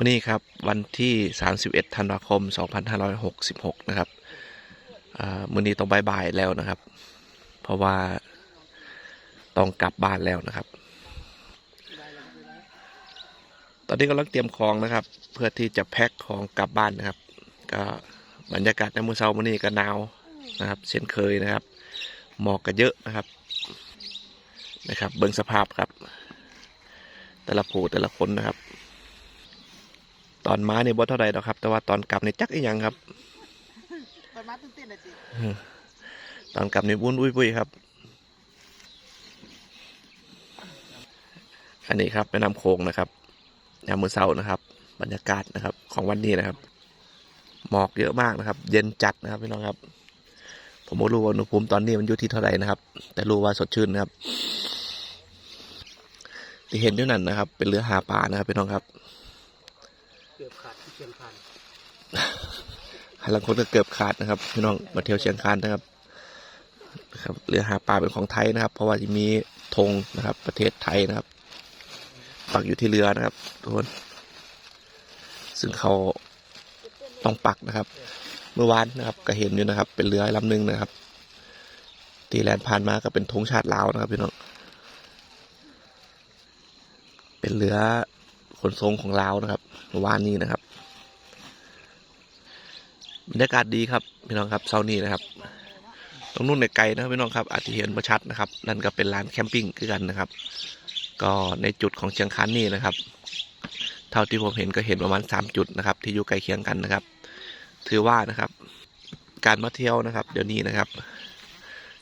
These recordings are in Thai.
มื่อนี้ครับวันที่ 31 ธันวาคม 2566 นะครับมื่อนี้ต้องบ่ายๆแล้วนะครับ เพราะว่าต้องกลับบ้านแล้วนะครับ ตอนนี้กำลังเตรียมของนะครับ เพื่อที่จะแพ็คของกลับบ้านนะครับ ก็บรรยากาศในมือเช้ามื่อนี้ก็หนาวนะครับเช่นเคยนะครับ หมอกก็เยอะนะครับนะครับ เบิ่งสภาพครับ แต่ละผู้แต่ละคนนะครับ ตอนมาเนี่ยบ่เท่าใดหรอกครับ แต่ว่าตอนกลับเนี่ยจักอีหยังครับตอนมาตื่นเต้นเลยสิตอนกลับเนี่ยบุ้นอุ้ยปุ้ยครับ อันนี้ครับแม่น้ำโขงนะครับยามมือเช้านะครับ บรรยากาศนะครับ ของวันนี้นะครับ หมอกเยอะมากนะครับ เย็นจัดนะครับพี่น้องครับ ผมไม่รู้ว่าอุณหภูมิตอนนี้มันอยู่ที่เท่าไหร่นะครับ แต่รู้ว่าสดชื่นนะครับที่เห็นด้วยนั่นนะครับ เป็นเรือหาปลานะครับพี่น้องครับ เกือบขาดที่เชียงคานหลังคนก็เกือบขาดนะครับพี่น้องมาเที่ยวเชียงคานนะครับครับเรือหาปลาเป็นของไทยนะครับ เพราะว่าจะมีธงนะครับ ประเทศไทยนะครับ ปักอยู่ที่เรือนะครับทุกคนซึ่งเขาต้องปักนะครับ เมื่อวานนะครับ ก็เห็นอยู่นะครับ เป็นเรือลำหนึ่งนะครับทีแลนผ่านมาก็เป็นธงชาติลาวนะครับพี่น้องเป็นเรือขนส่งของลาวนะครับ เมื่อวานนี้นะครับบรรยากาศดีครับพี่น้องครับเช้านี้นะครับ ตรงนู้นในไกลนะพี่น้องครับ อาจจะเห็นประชัดนะครับ นั่นก็เป็นร้านแคมปิ้งคือกันนะครับ ก็ในจุดของเชียงคานนี่นะครับ เท่าที่ผมเห็นก็เห็นประมาณ 3 จุดนะครับ ที่อยู่ใกล้เคียงกันนะครับ ถือว่านะครับ การมาเที่ยวนะครับ เดี๋ยวนี้นะครับ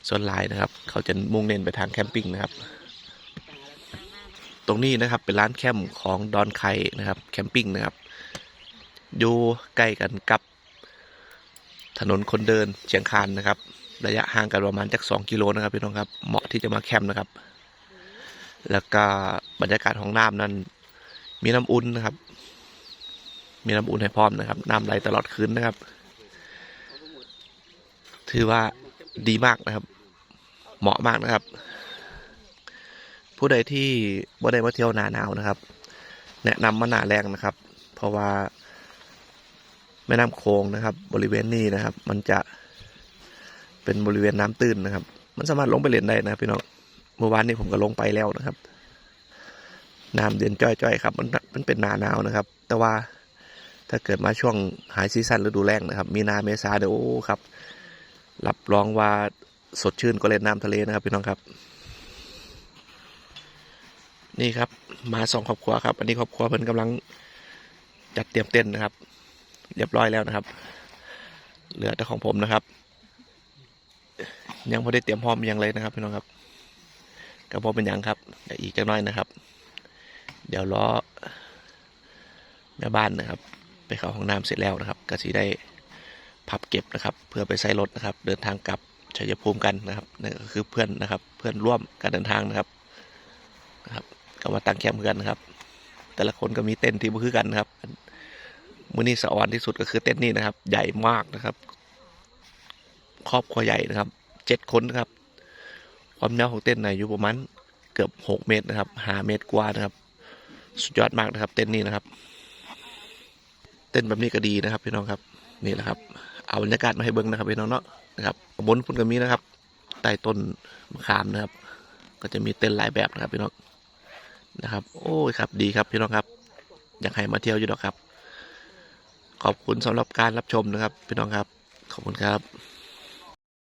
ส่วนหลายนะครับ เขาจะมุ่งเน้นไปทางแคมปิ้งนะครับ ตรงนี้นะครับเป็นร้านแคมป์ของดอนไข่นะครับแคมปิ้งนะครับอยู่ใกล้กันกับถนนคนเดินเชียงคานนะครับ ระยะห่างกันประมาณจากสองกิโลนะครับพี่น้องครับเหมาะที่จะมาแคมป์นะครับ แล้วก็บรรยากาศของน้ำนั้น มีน้ำอุ่นนะครับ มีน้ำอุ่นให้พร้อมนะครับน้ำไหลตลอดคืนนะครับ ถือว่าดีมากนะครับ เหมาะมากนะครับ ผู้ใดที่บ่ได้มาเที่ยวหนาหนาวนะครับ แนะนำมาหนาแรงนะครับ เพราะว่าแม่น้ำโขงนะครับ บริเวณนี้นะครับ มันจะเป็นบริเวณน้ำตื้นนะครับ มันสามารถลงไปเล่นได้นะครับพี่น้องเมื่อวานนี้ผมก็ลงไปแล้วนะครับน้ำเย็นจ้อยๆครับมันมันเป็นหนาหนาวนะครับ แต่ว่าถ้าเกิดมาช่วงหายซีซั่นฤดูแล้งนะครับ มีนาเมษาเดี๋ยวครับรับรองว่าสดชื่นก็เล่นน้ำทะเลนะครับพี่น้องครับ นี่ครับ มาสองครอบครัวครับ อันนี้ครอบครัวเพิ่นกำลังจัดเตรียมเต้นนะครับ เรียบร้อยแล้วนะครับ เหลือแต่ของผมนะครับ ยังไม่ได้เตรียมพร้อมยังเลยนะครับพี่น้องครับกระเพาเป็นยังครับเดี๋ยวอีกจักน้อยนะครับ เดี๋ยวรอแม่บ้านนะครับ ไปเข้าห้องน้ำเสร็จแล้วนะครับก็สีได้พับเก็บนะครับ เพื่อไปใส่รถนะครับ เดินทางกลับชัยภูมิกันนะครับนั่นก็คือเพื่อนนะครับ เพื่อนร่วมการเดินทางนะครับนะครับ ก็มาตั้งแคมป์กันครับ แต่ละคนก็มีเต็นท์ที่บ่คือกันครับมือนี้สะออนที่สุดก็คือเต็นท์นี่นะครับ ใหญ่มากนะครับ ครอบครัวใหญ่นะครับเจ็ดคนนะครับ ความยาวของเต็นท์นะอยู่ประมาณเกือบหกเมตรนะครับห้าเมตรกว่านะครับ สุดยอดมากนะครับ เต็นท์นี้นะครับ เต็นท์แบบนี้ก็ดีนะครับ พี่น้องครับนี่แหละครับเอาบรรยากาศมาให้เบิ้งนะครับพี่น้องเนาะนะครับบนพุ่นก็มีนะครับใต้ต้นมะขามนะครับ ก็จะมีเต็นท์หลายแบบนะครับพี่น้อง นะครับ โอ้ยครับดีครับพี่น้องครับ อยากให้มาเที่ยวอยู่ดอกครับ ขอบคุณสำหรับการรับชมนะครับ พี่น้องครับ ขอบคุณครับ